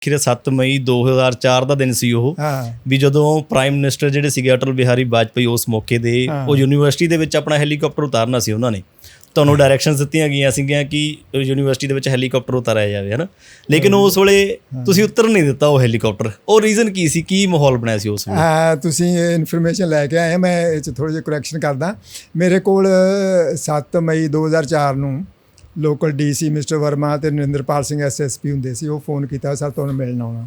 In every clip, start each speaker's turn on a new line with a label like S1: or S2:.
S1: ਖਿਰੇ 7 ਮਈ 2004 ਦਾ ਦਿਨ ਸੀ ਉਹ ਵੀ ਜਦੋਂ ਪ੍ਰਾਈਮ ਮਿਨਿਸਟਰ ਜਿਹੜੇ ਸੀਗੇ ਅਟਲ ਬਿਹਾਰੀ ਵਾਜਪੇਈ ਉਸ ਮੌਕੇ ਦੇ। ਉਹ ਯੂਨੀਵਰਸਿਟੀ ਦੇ ਵਿੱਚ ਆਪਣਾ ਹੈਲੀਕਾਪਟਰ ਉਤਾਰਨਾ ਸੀ ਉਹਨਾਂ ਨੇ। ਤੁਹਾਨੂੰ ਡਾਇਰੈਕਸ਼ਨਸ ਦਿੱਤੀਆਂ ਗਈਆਂ ਸੀਗੀਆਂ ਕਿ ਯੂਨੀਵਰਸਿਟੀ ਦੇ ਵਿੱਚ ਹੈਲੀਕਾਪਟਰ ਉਤਾਰਿਆ ਜਾਵੇ ਹਨਾ? ਲੇਕਿਨ ਉਸ ਵੇਲੇ ਤੁਸੀਂ ਉਤਰ ਨਹੀਂ ਦਿੱਤਾ ਉਹ ਹੈਲੀਕਾਪਟਰ। ਉਹ ਰੀਜ਼ਨ ਕੀ ਸੀ? ਕੀ ਮਾਹੌਲ ਬਣਿਆ ਸੀ ਉਸ ਵੇਲੇ?
S2: ਹਾਂ ਤੁਸੀਂ ਇਹ ਇਨਫੋਰਮੇਸ਼ਨ ਲੈ ਕੇ ਆਏ ਮੈਂ ਇਹ ਚ ਥੋੜਾ ਜਿਹਾ ਕਰੈਕਸ਼ਨ ਕਰਦਾ। ਮੇਰੇ ਕੋਲ 7 ਮਈ 2004 ਨੂੰ ਲੋਕਲ ਡੀਸੀ ਮਿਸਟਰ ਵਰਮਾ ਤੇ ਨਰਿੰਦਰਪਾਲ ਸਿੰਘ ਐਸਐਸਪੀ ਹੁੰਦੇ ਸੀ ਉਹ ਫੋਨ ਕੀਤਾ ਸਰ ਤੁਹਾਨੂੰ ਮਿਲਣ ਆਉਣਾ।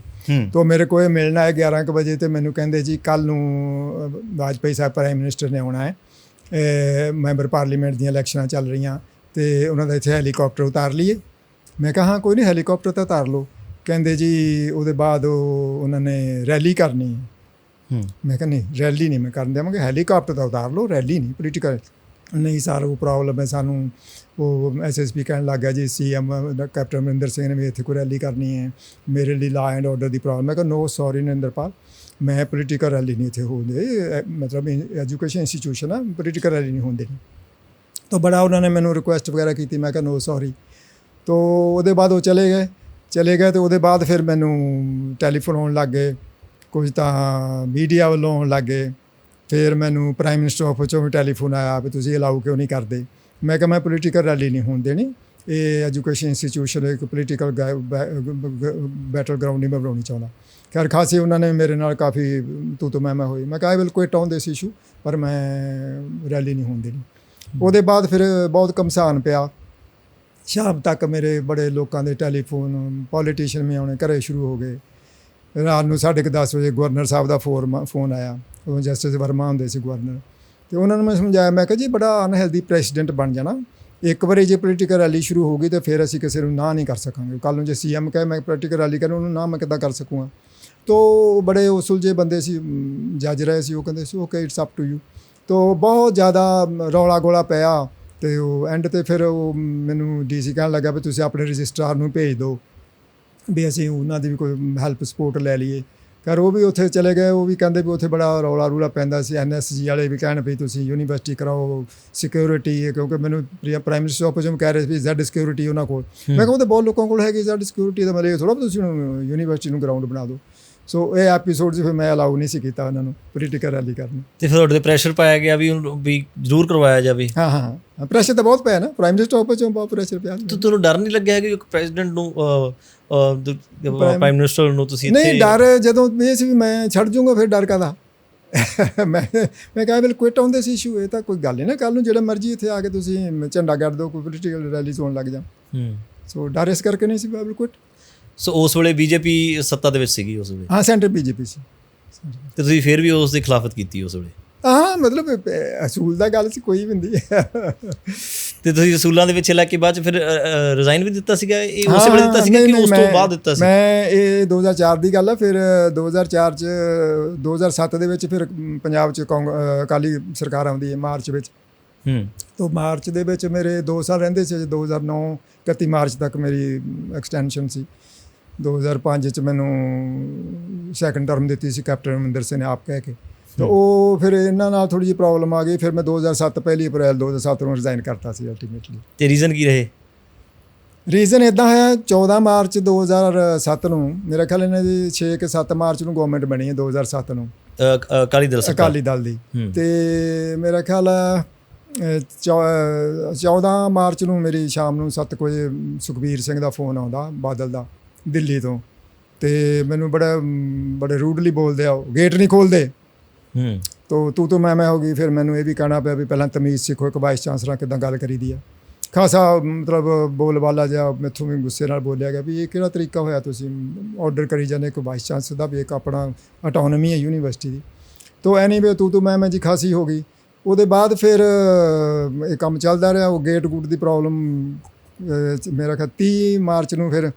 S2: ਤੋਂ ਮੇਰੇ ਕੋਲ ਮਿਲਣਾ ਹੈ 11 ਕੁ ਵਜੇ ਤੇ ਮੈਨੂੰ ਕਹਿੰਦੇ ਜੀ ਕੱਲ ਨੂੰ ਵਾਜਪਾਈ ਸਾਹਿਬ ਪ੍ਰਾਈਮ ਮਿਨਿਸਟਰ ਨੇ ਆਉਣਾ ਹੈ। ਮੈਂਬਰ ਪਾਰਲੀਮੈਂਟ ਦੀਆਂ ਇਲੈਕਸ਼ਨਾਂ ਚੱਲ ਰਹੀਆਂ ਤੇ ਉਹਨਾਂ ਦਾ ਇੱਥੇ ਹੈਲੀਕਾਪਟਰ ਉਤਾਰ ਲਈਏ। ਮੈਂ ਕਿਹਾ ਕੋਈ ਨਹੀਂ ਹੈਲੀਕਾਪਟਰ ਤਾਂ ਉਤਾਰ ਲਓ। ਕਹਿੰਦੇ ਜੀ ਉਹਦੇ ਬਾਅਦ ਉਹ ਉਹਨਾਂ ਨੇ ਰੈਲੀ ਕਰਨੀ। ਮੈਂ ਕਿਹਾ ਨਹੀਂ ਰੈਲੀ ਨਹੀਂ ਮੈਂ ਕਰਨ ਦੇਵਾਂਗੇ। ਹੈਲੀਕਾਪਟਰ ਤਾਂ ਉਤਾਰ ਲਓ ਰੈਲੀ ਨਹੀਂ ਪੋਲੀਟੀਕਲ ਨਹੀਂ ਸਰ ਉਹ ਪ੍ਰੋਬਲਮ ਹੈ ਸਾਨੂੰ। ਉਹ ਐਸਐਸਪੀ ਕਹਿਣ ਲੱਗਾ ਜੀ ਸੀਐਮ ਕੈਪਟਨ ਅਮਰਿੰਦਰ ਸਿੰਘ ਨੇ ਵੀ ਇੱਥੇ ਕੋਈ ਰੈਲੀ ਕਰਨੀ ਹੈ। ਮੇਰੇ ਲਈ law and order the problem ਮੈਂ ਕਿਹਾ ਨੋ ਸੌਰੀ ਨਰਿੰਦਰਪਾਲ, ਮੈਂ ਪੋਲੀਟੀਕਲ ਰੈਲੀ ਨਹੀਂ ਇੱਥੇ ਹੋਣਦੇ ਇਹ ਮਤਲਬ ਐਜੂਕੇਸ਼ਨ ਇੰਸਟੀਟਿਊਸ਼ਨ ਆ ਪੋਲੀਟੀਕਲ ਰੈਲੀ ਨਹੀਂ ਹੁੰਦੀ। ਤਾਂ ਬੜਾ ਉਹਨਾਂ ਨੇ ਮੈਨੂੰ ਰਿਕੁਐਸਟ ਵਗੈਰਾ ਕੀਤੀ। ਮੈਂ ਕਿਹਾ ਨੋ ਸੌਰੀ ਤੋ ਉਹਦੇ ਬਾਅਦ ਉਹ ਚਲੇ ਗਏ। ਚਲੇ ਗਏ ਤੇ ਉਹਦੇ ਬਾਅਦ ਫਿਰ ਮੈਨੂੰ ਟੈਲੀਫੋਨ ਆਉਣ ਲੱਗ ਗਏ। ਕੁਝ ਤਾਂ ਮੀਡੀਆ ਵੱਲੋਂ ਆਉਣ ਲੱਗ ਗਏ। ਫਿਰ ਮੈਨੂੰ ਪ੍ਰਾਈਮ ਮਿਨਿਸਟਰ ਆਫਿਸ ਚੋਂ ਵੀ ਟੈਲੀਫੋਨ ਆਇਆ ਵੀ ਤੁਸੀਂ ਅਲਾਉ ਕਿਉਂ ਨਹੀਂ ਕਰਦੇ? ਮੈਂ ਕਿਹਾ, ਮੈਂ ਪੋਲੀਟੀਕਲ ਰੈਲੀ ਨਹੀਂ ਹੋਣ ਦੇਣੀ। ਇਹ ਐਜੂਕੇਸ਼ਨ ਇੰਸਟੀਚਿਊਸ਼ਨ ਇੱਕ ਪੋਲੀਟੀਕਲ ਬੈਟਲ ਗਰਾਊਂਡ ਨਹੀਂ ਮੈਂ ਬਣਾਉਣੀ ਚਾਹੁੰਦਾ। ਖੈਰ, ਖਾਸੀ ਉਹਨਾਂ ਨੇ ਮੇਰੇ ਨਾਲ ਕਾਫੀ ਤੂੰ ਤੋਂ ਮੈਂ ਮੈਂ ਹੋਈ। ਮੈਂ ਕਿਹਾ I will quit on this issue ਪਰ ਮੈਂ ਰੈਲੀ ਨਹੀਂ ਹੋਣ ਦੇਣੀ। ਉਹਦੇ ਬਾਅਦ ਫਿਰ ਬਹੁਤ ਕਮਸਾਨ ਪਿਆ। ਸ਼ਾਮ ਤੱਕ ਮੇਰੇ ਬੜੇ ਲੋਕਾਂ ਦੇ ਟੈਲੀਫੋਨ ਪੋਲੀਟੀਸ਼ੀਅਨ ਵੀ ਆਉਣੇ, ਘਰੇ ਸ਼ੁਰੂ ਹੋ ਗਏ। ਰਾਤ ਨੂੰ 10:30 ਵਜੇ ਗਵਰਨਰ ਸਾਹਿਬ ਦਾ ਫੋਨ ਫੋਨ ਆਇਆ। ਉਹ ਜਸਟਿਸ ਵਰਮਾ ਹੁੰਦੇ ਸੀ ਗਵਰਨਰ। ਤੇ ਉਹਨਾਂ ਨੂੰ ਮੈਂ ਸਮਝਾਇਆ, ਮੈਂ ਕਿਹਾ ਜੀ ਬੜਾ ਅਨਹੈਲਦੀ ਪ੍ਰੈਜ਼ੀਡੈਂਟ ਬਣ ਜਾਣਾ। ਇੱਕ ਵਾਰੀ ਜੇ ਪੋਲੀਟੀਕਲ ਰੈਲੀ ਸ਼ੁਰੂ ਹੋ ਗਈ ਤਾਂ ਫਿਰ ਅਸੀਂ ਕਿਸੇ ਨੂੰ ਨਾ ਨਹੀਂ ਕਰ ਸਕਾਂਗੇ। ਕੱਲ ਨੂੰ ਜੇ ਸੀਐਮ ਕਹੇ ਮੈਂ ਪੋਲੀਟੀਕਲ ਰੈਲੀ ਕਰਾਂ, ਉਹਨੂੰ ਨਾ ਮੈਂ ਕਿੱਦਾਂ ਕਰ ਸਕੂੰਗਾ? ਤੋ ਬੜੇ ਉਸੁਲਝੇ ਬੰਦੇ ਸੀ ਜੱਜ ਰਹੇ ਸੀ, ਉਹ ਕਹਿੰਦੇ ਸੀ okay it's up to you ਤੋ ਬਹੁਤ ਜ਼ਿਆਦਾ ਰੌਲਾ ਗੋਲਾ ਪਿਆ ਤੇ ਉਹ ਐਂਡ ਤੇ ਫਿਰ ਉਹ ਮੈਨੂੰ ਡੀਸੀ ਕਹਿਣ ਲੱਗਾ ਵੀ ਤੁਸੀਂ ਆਪਣੇ ਰਜਿਸਟਰਾਰ ਨੂੰ ਭੇਜ ਦਿਓ। ਵੀ ਅਸੀਂ ਉਹਨਾਂ ਦੀ ਵੀ ਕੋਈ ਹੈਲਪ ਸਪੋਰਟ ਲੈ ਲਈਏ। ਕਰ ਉਹ ਵੀ ਉੱਥੇ ਚਲੇ ਗਏ ਉਹ ਵੀ ਕਹਿੰਦੇ ਵੀ ਉੱਥੇ ਬੜਾ ਰੌਲਾ ਰੂਲਾ ਪੈਂਦਾ ਸੀ ਐਨਐਸਜੀ ਵਾਲੇ ਵੀ ਕਹਿਣ ਵੀ ਤੁਸੀਂ ਯੂਨੀਵਰਸਿਟੀ ਕਰਾਓ ਸਿਕਿਉਰਿਟੀ ਕਿਉਂਕਿ ਮੈਨੂੰ ਪ੍ਰਾਈਮ ਮਿਨਿਸਟਰ ਨੂੰ ਕਹਿ ਰਹੇ ਸੀ ਜ਼ੈਡ ਸਿਕਿਉਰਿਟੀ ਉਹਨਾਂ ਕੋਲ। ਮੈਂ ਕਿਹਾ ਉਹ ਤਾਂ ਬਹੁਤ ਲੋਕਾਂ ਕੋਲ ਹੈਗੀ ਜ਼ੈਡ ਸਿਕਿਉਰਿਟੀ ਦਾ ਮਤਲਬ ਥੋੜਾ ਤੁਸੀਂ ਯੂਨੀਵਰਸਿਟੀ ਨੂੰ ਗਰਾਊਂਡ ਬਣਾ ਦਿਓ। ਸੋ ਇਹ ਐਪੀਸੋਡ ਫਿਰ ਮੈਂ ਅਲਾਉ ਨਹੀਂ ਸੀ ਕੀਤਾ ਉਹਨਾਂ ਨੂੰ ਪੋਲੀਟੀਕਲ ਰੈਲੀ ਕਰਨ।
S1: ਤੇ ਫਿਰ ਤੁਹਾਡੇ ਤੇ ਪ੍ਰੈਸ਼ਰ ਪਾਇਆ ਗਿਆ ਵੀ ਵੀ ਜ਼ਰੂਰ ਕਰਵਾਇਆ ਜਾਵੇ।
S2: ਹਾਂ ਹਾਂ ਪ੍ਰੈਸ਼ਰ ਤਾਂ ਬਹੁਤ ਪਿਆ ਨਾ ਪ੍ਰਾਈਮ ਮਿਨਿਸਟਰ ਚੋਂ ਬਹੁਤ ਪ੍ਰੈਸ਼ਰ ਪਿਆ।
S1: ਤੋ ਤੁਹਾਨੂੰ ਡਰ ਨਹੀਂ ਲੱਗਿਆ ਕਿ ਇੱਕ ਪ੍ਰੈਜ਼ੀਡੈਂਟ ਨੂੰ ਪ੍ਰਾਈਮ ਮਿਨਿਸਟਰ ਨੂੰ ਤੁਸੀਂ
S2: ਨਹੀਂ ਡਰ ਜਦੋਂ ਇਹ ਸੀ ਵੀ ਮੈਂ ਛੱਡ ਜੂੰਗਾ ਫਿਰ ਡਰ ਕਾਦਾ ਮੈਂ ਮੈਂ ਕਿਹਾ ਬਿਲ ਕੁਇਟ ਆਉਂਦੇ ਸੀ ਇਸ਼ੂ ਇਹ ਤਾਂ ਕੋਈ ਗੱਲ ਨਹੀਂ ਨਾ ਕੱਲ ਨੂੰ ਜਿਹੜਾ ਮਰਜ਼ੀ ਇੱਥੇ ਆ ਕੇ ਤੁਸੀਂ ਝੰਡਾ ਗੱਡ ਦਿਓ ਕੋਈ ਪੋਲੀਟੀਕਲ ਰੈਲੀ ਹੋਣ ਲੱਗ ਜਾ
S1: ਹੂੰ।
S2: ਸੋ ਡਰ ਇਸ ਕਰਕੇ ਨਹੀਂ ਸੀ ਬਿਲ ਕੁਇਟ
S1: ਸੋ ਉਸ ਵੇਲੇ ਬੀਜੇਪੀ ਸੱਤਾ ਦੇ ਵਿੱਚ ਸੀਗੀ ਉਸ ਵੇਲੇ?
S2: ਹਾਂ ਸੈਂਟਰ ਬੀਜੇਪੀ ਸੀ।
S1: ਤੇ ਤੁਸੀਂ ਫਿਰ ਵੀ ਉਸ ਦੀ ਖਿਲਾਫਤ ਕੀਤੀ ਉਸ ਵੇਲੇ?
S2: ਹਾਂ ਮਤਲਬ ਅਸੂਲ ਦਾ ਗੱਲ ਸੀ ਕੋਈ ਵੀ ਹੁੰਦੀ ਹੈ
S1: ਤੇ ਤੁਸੀਂ ਅਸੂਲਾਂ ਦੇ ਵਿੱਚ ਲੈ ਕੇ ਬਾਅਦ ਚ ਫਿਰ ਰਿਜ਼ਾਈਨ ਵੀ ਦਿੱਤਾ ਸੀਗਾ? ਇਹ ਉਸੇ ਵੇਲੇ ਦਿੱਤਾ ਸੀਗਾ ਕਿ ਉਸ ਤੋਂ ਬਾਅਦ ਦਿੱਤਾ ਸੀ?
S2: ਮੈਂ ਇਹ 2004 ਦੀ ਗੱਲ ਆ ਫਿਰ 2004 ਚ 2007 ਦੇ ਵਿੱਚ ਫਿਰ ਪੰਜਾਬ ਚ ਅਕਾਲੀ ਸਰਕਾਰ ਆਉਂਦੀ ਹੈ ਮਾਰਚ ਵਿੱਚ।
S1: ਹੂੰ।
S2: ਤੋਂ ਮਾਰਚ ਦੇ ਵਿੱਚ ਮੇਰੇ 2 ਸਾਲ ਰਹਿੰਦੇ ਸੀ 2009 31 ਮਾਰਚ ਤੱਕ ਮੇਰੀ ਐਕਸਟੈਂਸ਼ਨ ਸੀ। 2005 ਚ ਮੈਨੂੰ ਸੈਕੰਡ ਟਰਮ ਦਿੱਤੀ ਸੀ ਕੈਪਟਨ ਅਮਰਿੰਦਰ ਸਿੰਘ ਨੇ ਆਪ ਕਹਿ ਕੇ। ਤੇ ਉਹ ਫਿਰ ਇਹਨਾਂ ਨਾਲ ਥੋੜੀ ਜਿਹੀ ਪ੍ਰੋਬਲਮ ਆ ਗਈ। ਫਿਰ ਮੈਂ 2007 ਪਹਿਲੀ ਅਪ੍ਰੈਲ 2007 ਨੂੰ ਰਿਜ਼ਾਈਨ ਕਰਤਾ ਸੀ ਅਲਟੀਮੇਟਲੀ
S1: ਤੇ ਰੀਜ਼ਨ ਕੀ ਰਹੇ?
S2: ਰੀਜ਼ਨ ਇਦਾਂ ਹੈ 14 ਮਾਰਚ 2007 ਨੂੰ ਮੇਰਾ ਖਿਆਲ ਇਹਨਾਂ ਦੀ 6 ਕਿ 7 ਮਾਰਚ ਨੂੰ ਗਵਰਨਮੈਂਟ ਬਣੀ ਹੈ 2007 ਨੂੰ।
S1: ਅਕਾਲੀ ਦਲ ਸਰਕਾਰ।
S2: ਅਕਾਲੀ ਦਲ ਦੀ। ਤੇ ਮੇਰਾ ਖਿਆਲ ਹੈ ਅਹ, ਚੌ- ਅਹ, 14 ਮਾਰਚ ਨੂੰ ਮੇਰੀ ਸ਼ਾਮ ਨੂੰ 7 ਵਜੇ ਸੁਖਬੀਰ ਸਿੰਘ ਦਾ ਫੋਨ ਆਉਂਦਾ ਬਾਦਲ ਦਾ ਦਿੱਲੀ ਤੋਂ। ਤੇ ਮੈਨੂੰ ਬੜਾ ਬੜੇ ਰੂਡਲੀ ਬੋਲਦੇ ਆ ਗੇਟ ਨਹੀਂ ਖੋਲਦੇ
S1: ਹੂੰ।
S2: ਤੋ ਤੂੰ ਤੂੰ ਮੈਂ ਮੈਂ ਹੋ ਗਈ, ਫਿਰ ਮੈਨੂੰ ਇਹ ਵੀ ਕਹਿਣਾ ਪਿਆ ਵੀ ਪਹਿਲਾਂ ਤਮੀਜ਼ ਸਿੱਖੋ, ਇੱਕ ਵਾਈਸ ਚਾਂਸਲਰ ਕਿਦਾਂ ਗੱਲ ਕਰੀ ਦੀ ਆ। ਖਾਸਾ ਮਤਲਬ ਬੋਲਬਾਲਾ ਜਿਹਾ ਮੈਥੋਂ ਵੀ ਗੁੱਸੇ ਨਾਲ ਬੋਲਿਆ ਗਿਆ ਵੀ ਇਹ ਕਿਹੜਾ ਤਰੀਕਾ ਹੋਇਆ ਤੁਸੀਂ ਆਰਡਰ ਕਰੀ ਜਾਂਦੇ ਇੱਕ ਵਾਈਸ ਚਾਂਸਲਰ ਦਾ ਵੀ ਇੱਕ ਆਪਣਾ ਆਟੋਨਮੀ ਹੈ ਯੂਨੀਵਰਸਿਟੀ ਦੀ। ਤੋ ਐਨੀਵੇ ਤੂੰ ਤੂੰ ਮੈਂ ਮੈਂ ਜੀ ਖਾਸੀ ਹੋ ਗਈ। ਉਹਦੇ ਬਾਅਦ ਫਿਰ ਇਹ ਕੰਮ ਚੱਲਦਾ ਰਿਹਾ, ਉਹ ਗੇਟ ਗੂਟ ਦੀ ਪ੍ਰੋਬਲਮ ਮੇਰਾ ਖਿਆਲ 30 ਮਾਰਚ ਨੂੰ ਫਿਰ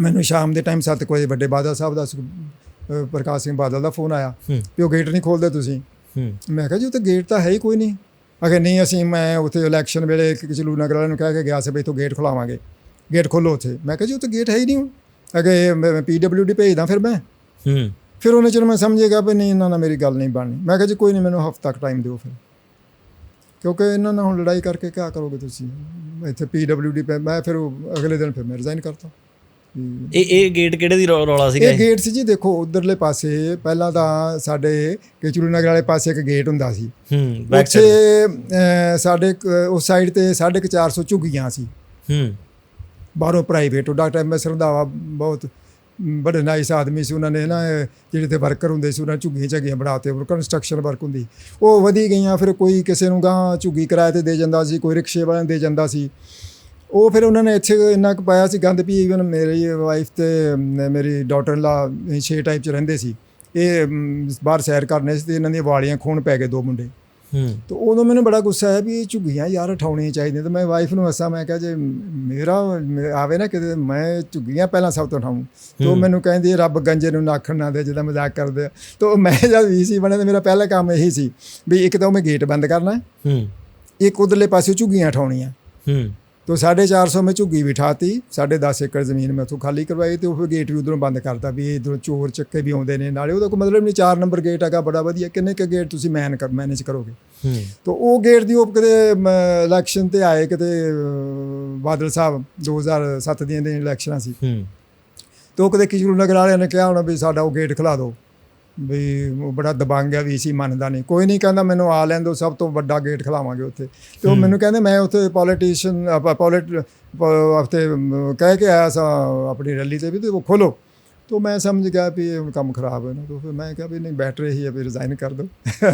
S2: ਮੈਨੂੰ ਸ਼ਾਮ ਦੇ ਟਾਈਮ 7 ਵਜੇ ਵੱਡੇ ਬਾਦਲ ਸਾਹਿਬ ਦਾ ਪ੍ਰਕਾਸ਼ ਸਿੰਘ ਬਾਦਲ ਦਾ ਫੋਨ ਆਇਆ
S1: ਹੂੰ।
S2: ਵੀ ਉਹ ਗੇਟ ਨਹੀਂ ਖੋਲਦੇ ਤੁਸੀਂ।
S1: ਹੂੰ।
S2: ਮੈਂ ਕਿਹਾ ਜੀ ਉੱਥੇ ਗੇਟ ਤਾਂ ਹੈ ਹੀ ਕੋਈ ਨਹੀਂ। ਅਗੇ ਨਹੀਂ ਅਸੀਂ ਮੈਂ ਉੱਥੇ ਇਲੈਕਸ਼ਨ ਵੇਲੇ ਕਿਸੇ ਨਗਰ ਵਾਲਿਆਂ ਨੂੰ ਕਹਿ ਕੇ ਗਿਆ ਸੀ ਵੀ ਇੱਥੋਂ ਗੇਟ ਖੁਲਾਵਾਂਗੇ। ਗੇਟ ਖੋਲੋ ਉੱਥੇ। ਮੈਂ ਕਿਹਾ ਜੀ ਉੱਥੇ ਗੇਟ ਹੈ ਹੀ ਨਹੀਂ ਅਗੇ ਮੈਂ ਪੀਡਬਲਯੂਡੀ ਭੇਜਦਾ ਫਿਰ ਮੈਂ।
S1: ਹੂੰ।
S2: ਫਿਰ ਉਹਨੇ ਚਿਰ ਮੈਂ ਸਮਝੇਗਾ ਵੀ ਨਹੀਂ ਇਹਨਾਂ ਨਾਲ ਮੇਰੀ ਗੱਲ ਨਹੀਂ ਬਣਨੀ। ਮੈਂ ਕਿਹਾ ਜੀ ਕੋਈ ਨਹੀਂ ਮੈਨੂੰ ਹਫ਼ਤਾ ਤੱਕ ਟਾਈਮ ਦਿਓ ਫਿਰ। ਕਿਉਂਕਿ ਇਹਨਾਂ ਨਾਲ ਹੁਣ ਲੜਾਈ ਕਰਕੇ ਕੀ ਕਰੋਗੇ ਤੁਸੀਂ? ਇੱਥੇ ਪੀਡਬਲਯੂਡੀ ਪੇ ਮੈਂ ਫਿਰ ਉਹ ਅਗਲੇ ਦਿਨ ਫਿਰ ਮੈਂ ਰਿਜ਼ਾਈਨ ਕਰਤਾ।
S1: ਇਹ ਇਹ ਗੇਟ ਕਿਹੜੇ ਦੀ ਰੌਲਾ ਸੀਗਾ
S2: ਇਹ ਗੇਟ ਸੀ ਜੀ ਦੇਖੋ ਉਧਰਲੇ ਪਾਸੇ ਪਹਿਲਾਂ ਤਾਂ ਸਾਡੇ ਕੇਚਰੂ ਨਗਰ ਵਾਲੇ ਪਾਸੇ ਇੱਕ ਗੇਟ ਹੁੰਦਾ ਸੀ।
S1: ਹੂੰ ਬੈਕ
S2: ਅਹ, ਸਾਡੇ ਉਸ ਸਾਈਡ ਤੇ 450 ਝੁੱਗੀਆਂ ਸੀ।
S1: ਹੂੰ।
S2: ਬਾਹਰੋਂ private doctor M S Randhawa ਬਹੁਤ ਬੜੇ ਨਾਈਸ ਆਦਮੀ ਸੀ। ਉਹਨਾਂ ਨੇ ਨਾ ਜਿਹੜੇ ਤੇ ਵਰਕਰ ਹੁੰਦੇ ਸੀ ਉਹਨਾਂ ਝੁੱਗੀਆਂ ਝੱਗੀਆਂ ਬਣਾਤੇ ਉਹ ਕੰਸਟਰਕਸ਼ਨ ਵਰਕ ਹੁੰਦੀ। ਉਹ ਵਧੀ ਗਈਆਂ ਫਿਰ ਕੋਈ ਕਿਸੇ ਨੂੰ ਗਾਂ ਝੁੱਗੀ ਕਿਰਾਏ ਤੇ ਦੇ ਜਾਂਦਾ ਸੀ ਕੋਈ ਰਿਕਸ਼ੇ ਵਾਲਿਆਂ ਦੇ ਜਾਂਦਾ ਸੀ। ਉਹ ਫਿਰ ਉਹਨਾਂ ਨੇ ਇੱਥੇ ਇੰਨਾ ਕੁ ਪਾਇਆ ਸੀ ਗੰਦ ਵੀ ਇਵਨ ਮੇਰੀ ਵਾਈਫ ਤੇ ਮੇਰੀ ਡਾਟਰ ਲਾ ਛੇ ਟਾਈਪ ਚ ਰਹਿੰਦੇ ਸੀ। ਇਹ ਬਾਹਰ ਸੈਰ ਕਰਨੇ ਸੀ ਤੇ ਇਹਨਾਂ ਦੀਆਂ ਵਾਲੀਆਂ ਖੂਨ ਪੈ ਗਏ ਦੋ ਮੁੰਡੇ।
S1: ਹੂੰ।
S2: ਤੇ ਉਦੋਂ ਮੈਨੂੰ ਬੜਾ ਗੁੱਸਾ ਆਇਆ ਵੀ ਇਹ ਝੁੱਗੀਆਂ ਯਾਰ ਉਠਾਉਣੀਆਂ ਚਾਹੀਦੀਆਂ। ਤੇ ਮੈਂ ਵਾਈਫ ਨੂੰ ਹੱਸਾਂ ਮੈਂ ਕਿਹਾ ਜੇ ਮੇਰਾ ਆਵੇ ਨਾ ਕਿਤੇ ਮੈਂ ਝੁੱਗੀਆਂ ਪਹਿਲਾਂ ਸਭ ਤੋਂ ਉਠਾਉਂ ਤੇ ਮੈਨੂੰ ਕਹਿੰਦੀ ਰੱਬ ਗੰਜੇ ਨੂੰ ਨਾਖਣ ਨਾ ਦੇ ਜਿਹਦਾ ਮਜ਼ਾਕ ਕਰਦੇ ਆ। ਤੇ ਮੈਂ ਜਦ ਵੀਸੀ ਬਣਿਆ ਤੇ ਮੇਰਾ ਪਹਿਲਾ ਕੰਮ ਇਹੀ ਸੀ ਵੀ ਇੱਕ ਤਾਂ ਮੈਂ ਗੇਟ ਬੰਦ ਕਰਨਾ।
S1: ਹੂੰ।
S2: ਇੱਕ ਉਧਰਲੇ ਪਾਸੇ ਝੁੱਗੀਆਂ ਉਠਾਉਣੀਆਂ।
S1: ਹੂੰ।
S2: तो साढ़े चार सौ में झुग्गी बिठाती साढ़े दस एकड़ ਜ਼ਮੀਨ ਮੈਂ ਉੱਥੋਂ ਖਾਲੀ ਕਰਵਾਈ ਤੇ ਉਹ ਫਿਰ ਗੇਟ ਵੀ ਉਧਰੋਂ ਬੰਦ ਕਰਤਾ ਵੀ ਇਧਰੋਂ ਚੋਰ ਚੱਕੇ ਵੀ ਆਉਂਦੇ ਨੇ ਨਾਲੇ ਉਹਦਾ ਕੋਈ ਮਤਲਬ ਨਹੀਂ ਚਾਰ ਨੰਬਰ ਗੇਟ ਹੈਗਾ ਬੜਾ ਵਧੀਆ ਕਿੰਨੇ ਕ ਗੇਟ ਤੁਸੀਂ ਮੈਨ ਕਰ ਮੈਨੇਜ ਕਰੋਗੇ
S1: ਹੂੰ
S2: ਤਾਂ ਉਹ ਗੇਟ ਦੀ ਉਹ ਕਿਤੇ ਇਲੈਕਸ਼ਨ ਤੇ ਆਏ ਕਿਤੇ ਅਹ, ਬਾਦਲ ਸਾਹਿਬ 2007 ਦੀਆਂ ਦੇ ਇਲੈਕਸ਼ਨਾਂ ਸੀ
S1: ਹੂੰ
S2: ਤੇ ਉਹ ਕਿਤੇ ਕਿਸ਼ਰੂ ਨਗਰ ਵਾਲਿਆਂ ਨੇ ਕਿਹਾ ਹੋਣਾ ਵੀ ਸਾਡਾ ਉਹ ਗੇਟ ਖਿਲਾ ਦਿਓ ਵੀ ਉਹ ਬੜਾ ਦਬਾਂਗਿਆ ਵੀ ਸੀ ਮੰਨਦਾ ਨਹੀਂ। ਕੋਈ ਨਹੀਂ ਕਹਿੰਦਾ ਮੈਨੂੰ ਆ ਲੈਣ ਦੋ ਸਭ ਤੋਂ ਵੱਡਾ ਗੇਟ ਖਲਾਵਾਂਗੇ ਉੱਥੇ। ਤੇ ਉਹ ਮੈਨੂੰ ਕਹਿੰਦੇ ਮੈਂ ਉੱਥੇ ਪੋਲੀਟੀਸ਼ੀਅਨ ਪੋਲੀਟ ਹਫ਼ਤੇ ਕਹਿ ਕੇ ਆਇਆ ਸਾਂ ਆਪਣੀ ਰੈਲੀ ਤੇ ਵੀ ਤੇ ਉਹ ਖੋਲੋ। ਤੋ ਮੈਂ ਸਮਝ ਗਿਆ ਵੀ ਇਹ ਕੰਮ ਖਰਾਬ ਹੈ ਨਾ ਤੋ ਫਿਰ ਮੈਂ ਕਿਹਾ ਵੀ ਨਹੀਂ ਬੈਟਰ ਰਹੀ ਹੈ ਵੀ ਰਿਜ਼ਾਈਨ ਕਰ ਦੋ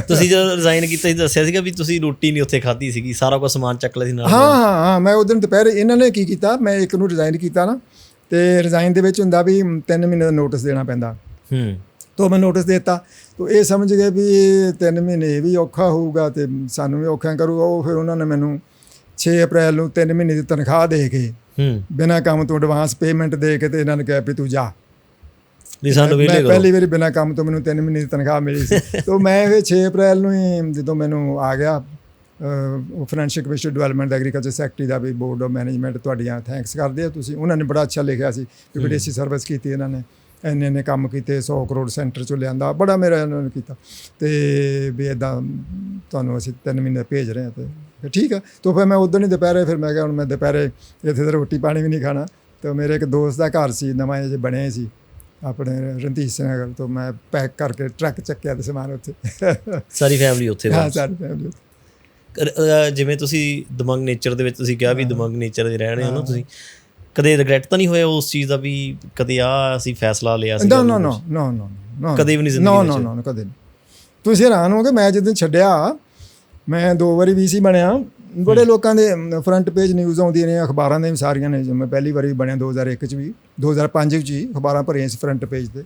S1: ਤੁਸੀਂ ਜਦੋਂ ਰਿਜ਼ਾਈਨ ਕੀਤਾ ਸੀ ਦੱਸਿਆ ਸੀਗਾ ਵੀ ਤੁਸੀਂ ਰੋਟੀ ਨਹੀਂ ਉੱਥੇ ਖਾਧੀ ਸੀਗੀ ਸਾਰਾ ਕੁਝ ਸਮਾਨ ਚੱਕ ਲਿਆ ਸੀ ਨਾਲ
S2: ਹਾਂ ਹਾਂ ਹਾਂ ਮੈਂ ਉਹ ਦਿਨ ਦੁਪਹਿਰੇ ਇਹਨਾਂ ਨੇ ਕੀ ਕੀਤਾ ਮੈਂ ਇੱਕ ਨੂੰ ਰਿਜ਼ਾਈਨ ਕੀਤਾ ਨਾ। ਤੇ ਰਿਜ਼ਾਈਨ ਦੇ ਵਿੱਚ ਹੁੰਦਾ ਵੀ 3 ਮਹੀਨੇ ਦਾ ਨੋਟਿਸ ਦੇਣਾ ਪੈਂਦਾ।
S1: ਹੂੰ।
S2: ਤੋ ਮੈਂ ਨੋਟਿਸ ਦਿੱਤਾ। ਤੋ ਇਹ ਸਮਝ ਗਏ ਵੀ ਇਹ ਤਿੰਨ ਮਹੀਨੇ ਇਹ ਵੀ ਔਖਾ ਹੋਊਗਾ ਤੇ ਸਾਨੂੰ ਵੀ ਔਖਾ ਕਰੂਗਾ। ਉਹ ਫਿਰ ਉਹਨਾਂ ਨੇ ਮੈਨੂੰ 6 ਅਪ੍ਰੈਲ ਨੂੰ 3 ਮਹੀਨੇ ਦੀ ਤਨਖਾਹ ਦੇ ਕੇ
S1: ਹੂੰ।
S2: ਬਿਨਾਂ ਕੰਮ ਤੋਂ ਐਡਵਾਂਸ ਪੇਮੈਂਟ ਦੇ ਕੇ ਤੇ ਇਹਨਾਂ ਨੇ ਕਿਹਾ ਵੀ ਤੂੰ ਜਾ।
S1: ਵੀ ਸਾਨੂੰ ਵੇਲੇ ਕਰੋ
S2: ਪਹਿਲੀ ਵਾਰੀ ਬਿਨਾਂ ਕੰਮ ਤੋਂ ਮੈਨੂੰ 3 ਮਹੀਨੇ ਦੀ ਤਨਖਾਹ ਮਿਲੀ ਸੀ। ਤੋ ਮੈਂ ਫਿਰ 6 ਅਪ੍ਰੈਲ ਨੂੰ ਹੀ ਜਦੋਂ ਮੈਨੂੰ ਆ ਗਿਆ financial commission development agriculture secretary ਦਾ ਵੀ ਬੋਰਡ ਆਫ ਮੈਨੇਜਮੈਂਟ ਤੁਹਾਡੀਆਂ ਥੈਂਕਸ ਕਰਦੇ ਆ ਤੁਸੀਂ। ਉਹਨਾਂ ਨੇ ਬੜਾ ਅੱਛਾ ਲਿਖਿਆ ਸੀ ਕਿ ਬੜੀ ਅੱਛੀ ਸਰਵਿਸ ਕੀਤੀ ਇਹਨਾਂ ਨੇ। ਇੰਨੇ ਇੰਨੇ ਕੰਮ ਕੀਤੇ 100 ਕਰੋੜ ਸੈਂਟਰ ਚੋਂ ਲਿਆਂਦਾ ਬੜਾ ਮੇਰਾ ਇਹਨਾਂ ਨੇ ਕੀਤਾ। ਤੇ ਵੀ ਇਦਾਂ ਤੁਹਾਨੂੰ ਅਸੀਂ ਤਿੰਨ ਮਹੀਨੇ ਭੇਜ ਰਹੇ ਹਾਂ ਤੇ ਠੀਕ ਆ। ਤੋਂ ਫਿਰ ਮੈਂ ਉਦੋਂ ਹੀ ਦੁਪਹਿਰੇ ਫਿਰ ਮੈਂ ਕਿਹਾ ਹੁਣ ਮੈਂ ਦੁਪਹਿਰੇ ਇੱਥੇ ਤਾਂ ਰੋਟੀ ਪਾਣੀ ਵੀ ਨਹੀਂ ਖਾਣਾ। ਤੇ ਮੇਰੇ ਇੱਕ ਦੋਸਤ ਦਾ ਘਰ ਸੀ ਨਵਾਂ ਜਿਹਾ ਬਣਿਆ ਸੀ। ਆਪਣੇ ਰਣਧੀਰ ਸਿੰਘ ਨਗਰ ਤੋਂ ਮੈਂ ਪੈਕ ਕਰਕੇ ਟਰੱਕ ਚੱਕਿਆ ਤੇ ਸਮਾਨ ਉੱਥੇ।
S1: ਸਾਰੀ ਫੈਮਿਲੀ ਉੱਥੇ
S2: ਹਾਂ। ਸਾਰੀ ਫੈਮਿਲੀ
S1: ਜਿਵੇਂ ਤੁਸੀਂ ਦਮੰਗ ਨੇਚਰ ਦੇ ਵਿੱਚ ਤੁਸੀਂ ਕਿਹਾ ਵੀ ਦਮੰਗ ਨੇਚਰ ਦੇ ਰਹਿਣੇ ਹੋ ਨਾ ਤੁਸੀਂ ਕਦੇ ਰਿਗਰੈਟ ਤਾਂ ਨਹੀਂ ਹੋਇਆ ਉਸ ਚੀਜ਼ ਦਾ ਵੀ ਕਦੇ ਆ ਅਸੀਂ ਫੈਸਲਾ ਲਿਆ ਸੀ
S2: ਨੋ ਨੋ ਨੋ ਨੋ ਨੋ ਨੋ
S1: ਕਦੇ ਵੀ ਨਹੀਂ ਜ਼ਿੰਦਗੀ
S2: ਨੋ
S1: ਵਿੱਚ?
S2: ਨੋ ਨੋ ਕਦੇ ਨਹੀਂ। ਤੁਸੀਂ ਹੈਰਾਨ ਹੋਗੇ ਮੈਂ ਜਦੋਂ ਛੱਡਿਆ ਮੈਂ ਦੋ ਵਾਰੀ ਵੀਸੀ ਬਣਿਆ। ਬੜੇ ਲੋਕਾਂ ਦੇ ਫਰੰਟ ਪੇਜ ਨਿਊਜ਼ ਆਉਂਦੀਆਂ ਨੇ ਅਖਬਾਰਾਂ ਦੇ ਵੀ ਸਾਰੀਆਂ ਨੇ ਮੈਂ ਪਹਿਲੀ ਵਾਰੀ ਬਣਿਆ 2001 ਚ ਵੀ 2005 ਚ ਵੀ ਅਖਬਾਰਾਂ ਭਰੀਆਂ ਸੀ ਫਰੰਟ ਪੇਜ ਤੇ।